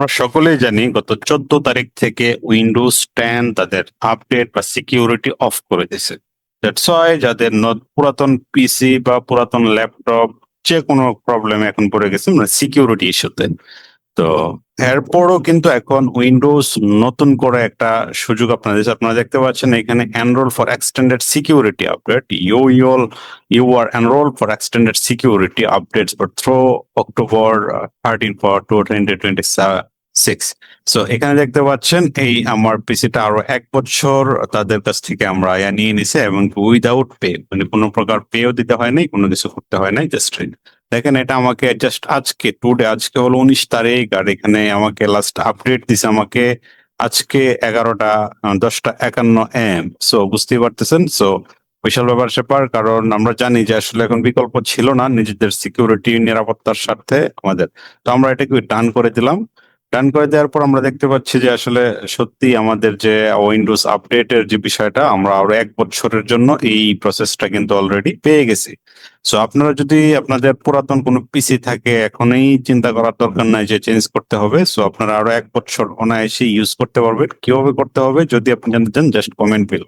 আমরা সকলেই জানি গত চোদ্দ তারিখ থেকে উইন্ডোজ টেন তাদের আপডেট বা সিকিউরিটি অফ করে দিয়েছে। দ্যাটস যাদের পুরাতন পিসি বা পুরাতন ল্যাপটপ যে কোনো প্রবলেম এখন পড়ে গেছে মানে সিকিউরিটি ইস্যুতে তো এরপরও কিন্তু এখন উইন্ডোজ নতুন করে একটা সুযোগ আপনাদের। আপনারা দেখতে পাচ্ছেন এখানে enrol for extended security update you you'll you are enrol for extended security updates for through October thirteen for to twenty twenty six so এখানে দেখতে পাচ্ছেন এই আমার পিসিটা আরও এক বছর তাদের কাছ থেকে আমরা নিয়ে নিছে এবং উইদাউট পে মানে কোনো প্রকার পেও দিতে হয় নাই কোনো কিছু করতে হয় নাই জাস্ট দেখেন, এটা আমাকে জাস্ট আজকে টুডে আজকে হলো উনিশ তারিখ, আর এখানে আমাকে লাস্ট আপডেট দিছে আমাকে আজকে এগারোটা দশটা একান্ন এম সো বুঝতেই পারতেছেন? সো বিশাল ব্যাপার স্যাপার, কারণ আমরা জানি যে আসলে এখন বিকল্প ছিল না নিজেদের সিকিউরিটি নিরাপত্তার স্বার্থে আমাদের। তো আমরা এটাকে ডান করে দিলাম। ডান করে দেওয়ার পর আমরা দেখতে পাচ্ছি যে আসলে সত্যি আমাদের যে উইন্ডোজ আপডেটের যে বিষয়টা, আমরা আরও এক বছরের জন্য এই প্রসেসটা কিন্তু অলরেডি পেয়ে গেছি। সো আপনারা যদি আপনাদের পুরাতন কোনো পিসি থাকে, এখনই চিন্তা করার দরকার নাই যে চেঞ্জ করতে হবে। সো আপনারা আরও এক বছর অনায়াসে ইউজ করতে পারবেন। কীভাবে করতে হবে, যদি আপনি জানতে চান জাস্ট কমেন্ট পেল